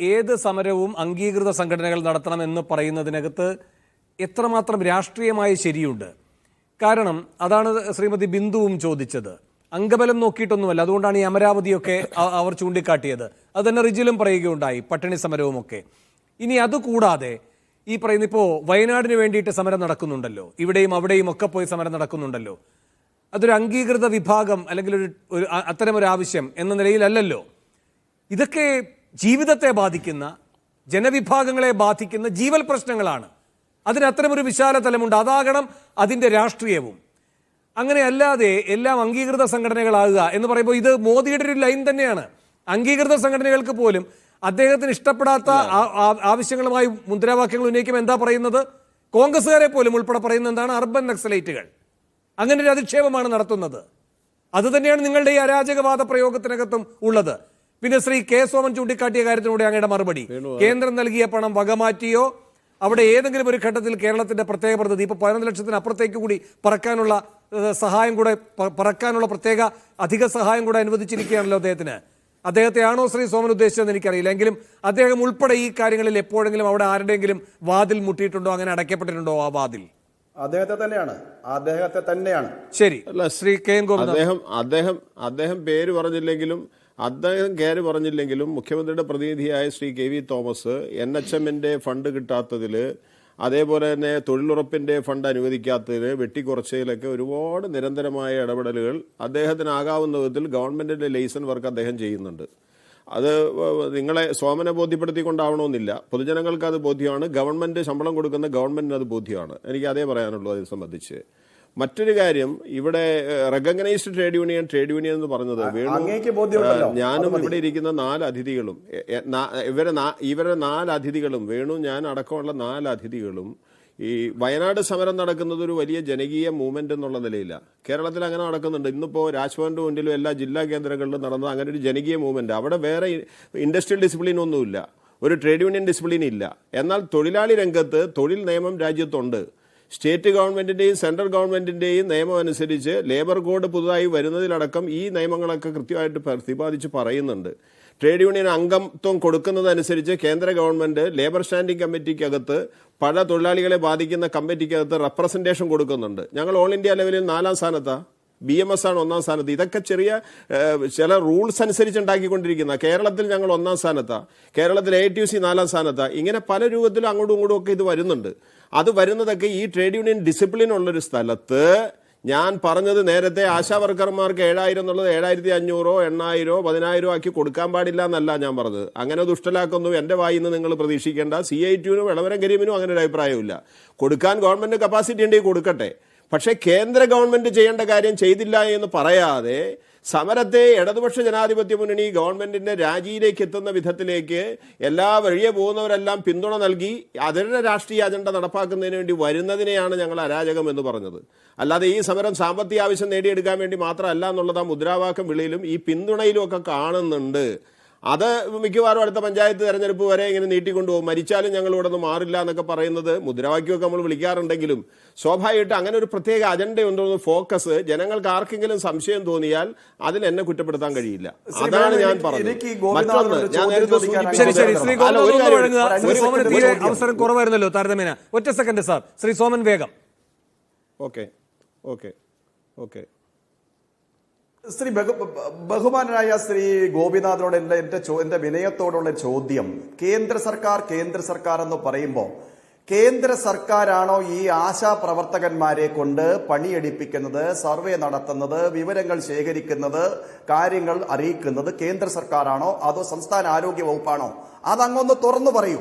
ഏത് സമരവും അംഗീകൃത സംഘടനകൾ നടത്തണം എന്ന് പറയുന്നതിനകത്ത് എത്രമാത്രം രാഷ്ട്രീയമായ ശരിയുണ്ട്? കാരണം അതാണ് ശ്രീമതി ബിന്ദുവും ചോദിച്ചത്. അംഗബലം നോക്കിയിട്ടൊന്നുമല്ല അതുകൊണ്ടാണ് ഈ അമരാവതിയൊക്കെ അവർ ചൂണ്ടിക്കാട്ടിയത്. അത് തന്നെ റിജിലും പറയുകയുണ്ടായി പട്ടിണി സമരവുമൊക്കെ. ഇനി അതുകൂടാതെ ഈ പറയുന്ന ഇപ്പോൾ വയനാടിന് വേണ്ടിയിട്ട് സമരം നടക്കുന്നുണ്ടല്ലോ ഇവിടെയും അവിടെയും ഒക്കെ പോയി സമരം നടക്കുന്നുണ്ടല്ലോ. അതൊരു അംഗീകൃത വിഭാഗം അല്ലെങ്കിൽ ഒരു ഒരു അത്തരമൊരു ആവശ്യം എന്ന നിലയിലല്ലല്ലോ. ഇതൊക്കെ ജീവിതത്തെ ബാധിക്കുന്ന ജനവിഭാഗങ്ങളെ ബാധിക്കുന്ന ജീവൽ പ്രശ്നങ്ങളാണ്. അതിന് അത്തരമൊരു വിശാല തലമുണ്ട്. അതാകണം അതിന്റെ രാഷ്ട്രീയവും. അങ്ങനെ അല്ലാതെ എല്ലാം അംഗീകൃത സംഘടനകളാകുക എന്ന് പറയുമ്പോൾ ഇത് മോദിയുടെ ഒരു ലൈൻ തന്നെയാണ്. അംഗീകൃത സംഘടനകൾക്ക് പോലും അദ്ദേഹത്തിന് ഇഷ്ടപ്പെടാത്ത ആവശ്യങ്ങളുമായി മുദ്രാവാക്യങ്ങൾ ഉന്നയിക്കുമ്പോൾ എന്താ പറയുന്നത്? കോൺഗ്രസ്സുകാരെ പോലും ഉൾപ്പെടെ പറയുന്നത് എന്താണ്? അർബൻ നക്സലൈറ്റുകൾ. അങ്ങനെ ഒരു അധിക്ഷേപമാണ് നടത്തുന്നത്. അതുതന്നെയാണ് നിങ്ങളുടെ ഈ അരാജകവാദ പ്രയോഗത്തിനകത്തും ഉള്ളത്. പിന്നെ ശ്രീ കെ സോമൻ ചൂണ്ടിക്കാട്ടിയ കാര്യത്തിലൂടെ അങ്ങയുടെ മറുപടി. കേന്ദ്രം നൽകിയ പണം വകമാറ്റിയോ അവിടെ ഏതെങ്കിലും ഒരു ഘട്ടത്തിൽ കേരളത്തിന്റെ പ്രത്യേക പദ്ധതി ഇപ്പൊ പതിനൊന്ന് ലക്ഷത്തിന് അപ്പുറത്തേക്ക് കൂടി പറക്കാനുള്ള സഹായം കൂടെ പറക്കാനുള്ള പ്രത്യേക അധിക സഹായം കൂടെ അനുവദിച്ചിരിക്കുകയാണല്ലോ അദ്ദേഹത്തിന്. അദ്ദേഹത്തെ ആണോ ശ്രീ സോമൻ ഉദ്ദേശിച്ചതെന്ന് എനിക്കറിയില്ല. എങ്കിലും അദ്ദേഹം ഉൾപ്പെടെ ഈ കാര്യങ്ങളിൽ എപ്പോഴെങ്കിലും അവിടെ ആരുടെയെങ്കിലും വാതിൽ മുട്ടിയിട്ടുണ്ടോ? അങ്ങനെ അടയ്ക്കപ്പെട്ടിട്ടുണ്ടോ ആ വാതിൽ? അദ്ദേഹത്തെ തന്നെയാണ്. അദ്ദേഹത്തെ തന്നെയാണ്. ശരി. അല്ല ശ്രീ കെ എൻ അദ്ദേഹം അദ്ദേഹം അദ്ദേഹം പേര് പറഞ്ഞില്ലെങ്കിലും അദ്ദേഹം കയറി പറഞ്ഞില്ലെങ്കിലും മുഖ്യമന്ത്രിയുടെ പ്രതിനിധിയായ Sree K V Thomas N H എമ്മിന്റെ ഫണ്ട് കിട്ടാത്തതിൽ അതേപോലെ തന്നെ തൊഴിലുറപ്പിന്റെ ഫണ്ട് അനുവദിക്കാത്തതിൽ വെട്ടിക്കുറച്ചതിലൊക്കെ ഒരുപാട് നിരന്തരമായ ഇടപെടലുകൾ അദ്ദേഹത്തിനാകാവുന്ന വിധത്തിൽ ഗവൺമെന്റിന്റെ ലൈസൻ വർക്ക് അദ്ദേഹം ചെയ്യുന്നുണ്ട്. അത് നിങ്ങളെ സോമനെ ബോധ്യപ്പെടുത്തിക്കൊണ്ടാവണമെന്നില്ല. പൊതുജനങ്ങൾക്ക് അത് ബോധ്യമാണ്. ഗവൺമെന്റ് ശമ്പളം കൊടുക്കുന്ന ഗവൺമെന്റിന് അത് ബോധ്യമാണ്. എനിക്ക് അതേ പറയാനുള്ളൂ അതിനെ സംബന്ധിച്ച്. മറ്റൊരു കാര്യം ഇവിടെ recognised trade union trade union എന്ന് പറഞ്ഞത് വേണു ഞാനും ഇവിടെ ഇരിക്കുന്ന നാല് അതിഥികളും ഇവരെ ഇവരെ നാല് അതിഥികളും വേണു ഞാൻ അടക്കമുള്ള നാല് അതിഥികളും ഈ വയനാട് സമരം നടക്കുന്നത് ഒരു വലിയ ജനകീയ മൂവ്മെന്റ് എന്നുള്ള നിലയില്ല കേരളത്തിൽ അങ്ങനെ നടക്കുന്നുണ്ട്. ഇന്നിപ്പോ രാജ്ഭവന്റെ മുന്നിലും എല്ലാ ജില്ലാ കേന്ദ്രങ്ങളിലും നടന്നത് അങ്ങനെ ഒരു ജനകീയ മൂവ്മെന്റ് അവിടെ വേറെ ഇൻഡസ്ട്രിയൽ ഡിസിപ്ലിൻ ഒന്നുമില്ല. ഒരു ട്രേഡ് യൂണിയൻ ഡിസിപ്ലിൻ ഇല്ല. എന്നാൽ തൊഴിലാളി രംഗത്ത് തൊഴിൽ നിയമം രാജ്യത്തുണ്ട്. സ്റ്റേറ്റ് ഗവൺമെന്റിന്റെയും സെൻട്രൽ ഗവൺമെന്റിന്റെയും നിയമം അനുസരിച്ച് ലേബർ കോഡ് പുതുതായി വരുന്നതിലടക്കം ഈ നിയമങ്ങളൊക്കെ കൃത്യമായിട്ട് പ്രതിപാദിച്ച് പറയുന്നുണ്ട്. ട്രേഡ് യൂണിയൻ അംഗത്വം കൊടുക്കുന്നതനുസരിച്ച് കേന്ദ്ര ഗവൺമെന്റ് ലേബർ സ്റ്റാൻഡിംഗ് കമ്മിറ്റിക്കകത്ത് പല തൊഴിലാളികളെ ബാധിക്കുന്ന കമ്മിറ്റിക്കകത്ത് റെപ്രസെന്റേഷൻ കൊടുക്കുന്നുണ്ട്. ഞങ്ങൾ ഓൾ ഇന്ത്യ ലെവലിൽ നാലാം സ്ഥാനത്താ. ബി എം എസ് ആണ് ഒന്നാം സ്ഥാനത്ത്. ഇതൊക്കെ ചെറിയ ചില റൂൾസ് അനുസരിച്ച് ഉണ്ടാക്കിക്കൊണ്ടിരിക്കുന്ന കേരളത്തിൽ ഞങ്ങൾ ഒന്നാം സ്ഥാനത്താണ് കേരളത്തിൽ എ ടി യു സി നാലാം സ്ഥാനത്താണ് ഇങ്ങനെ പല രൂപത്തിലും അങ്ങോട്ടും ഇങ്ങോട്ടും ഒക്കെ ഇത് വരുന്നുണ്ട്. അത് വരുന്നതൊക്കെ ഈ ട്രേഡ് യൂണിയൻ ഡിസിപ്ലിൻ ഉള്ളൊരു സ്ഥലത്ത് ഞാൻ പറഞ്ഞത് നേരത്തെ ആശാ വർക്കർമാർക്ക് ഏഴായിരം എന്നുള്ളത് ഏഴായിരത്തി അഞ്ഞൂറോ എണ്ണായിരോ പതിനായിരോ ആക്കി കൊടുക്കാൻ പാടില്ല എന്നല്ല ഞാൻ പറഞ്ഞത്. അങ്ങനെ ദുഷ്ടലാക്കൊന്നും. എന്റെ വായിൽ നിന്ന് നിങ്ങൾ പ്രതീക്ഷിക്കേണ്ട. സി ഐ ടിയുനും ഇളവരം കരീമിനും അങ്ങനെ ഒരു അഭിപ്രായമില്ല കൊടുക്കാൻ ഗവൺമെന്റ് കപ്പാസിറ്റി ഉണ്ടെങ്കിൽ കൊടുക്കട്ടെ. പക്ഷേ കേന്ദ്ര ഗവൺമെന്റ് ചെയ്യേണ്ട കാര്യം ചെയ്തില്ല എന്ന് പറയാതെ സമരത്തെ ഇടതുപക്ഷ ജനാധിപത്യ മുന്നണി ഗവൺമെന്റിന്റെ രാജിയിലേക്ക് എത്തുന്ന വിധത്തിലേക്ക് എല്ലാ വഴിയെ പോകുന്നവരെല്ലാം പിന്തുണ നൽകി അവരുടെ രാഷ്ട്രീയ അജണ്ട നടപ്പാക്കുന്നതിന് വേണ്ടി വരുന്നതിനെയാണ് ഞങ്ങൾ അരാജകം എന്ന് പറഞ്ഞത്. അല്ലാതെ ഈ സമരം സാമ്പത്തിക ആവശ്യം നേടിയെടുക്കാൻ വേണ്ടി മാത്രമല്ല എന്നുള്ളത് ആ മുദ്രാവാക്യം വിളിയിലും ഈ പിന്തുണയിലും ഒക്കെ കാണുന്നുണ്ട്. അത് മിക്കവാറും അടുത്ത പഞ്ചായത്ത് തെരഞ്ഞെടുപ്പ് വരെ ഇങ്ങനെ നീട്ടിക്കൊണ്ടുപോകും. മരിച്ചാലും ഞങ്ങൾ ഇവിടെ നിന്ന് മാറില്ല എന്നൊക്കെ പറയുന്നത് മുദ്രാവാക്യമൊക്കെ നമ്മൾ വിളിക്കാറുണ്ടെങ്കിലും സ്വാഭാവികമായിട്ട് അങ്ങനെ ഒരു പ്രത്യേക അജണ്ട അജണ്ടയുണ്ടോ ഫോക്കസ് ജനങ്ങൾക്ക് ആർക്കെങ്കിലും സംശയം തോന്നിയാൽ അതിൽ എന്നെ കുറ്റപ്പെടുത്താൻ കഴിയില്ല. അതാണ് ഞാൻ പറഞ്ഞത്. മറ്റൊന്ന് ഞാൻ നേരത്തെ. അവസരം കുറവായിരുന്നല്ലോ താരതമ്യേന. ഒറ്റ സെക്കൻഡ് സാർ. ശ്രീ സോമൻ വേഗം. ഓക്കെ ഓക്കെ ഓക്കെ ശ്രീ ബഹു- ബഹുമാനനായ ശ്രീ ഗോപിനാഥനോട് എന്റെ എന്റെ ചോ- വിനയത്തോടുള്ള ചോദ്യം. കേന്ദ്ര സർക്കാർ കേന്ദ്ര സർക്കാർ എന്ന് പറയുമ്പോൾ കേന്ദ്ര സർക്കാരാണോ ഈ ആശാ പ്രവർത്തകന്മാരെ കൊണ്ട് പണിയെടുപ്പിക്കുന്നത് സർവേ നടത്തുന്നത് വിവരങ്ങൾ ശേഖരിക്കുന്നത് കാര്യങ്ങൾ അറിയിക്കുന്നത് കേന്ദ്ര സർക്കാരാണോ അതോ സംസ്ഥാന ആരോഗ്യ വകുപ്പാണോ? അതങ്ങൊന്ന് തുറന്നു പറയൂ.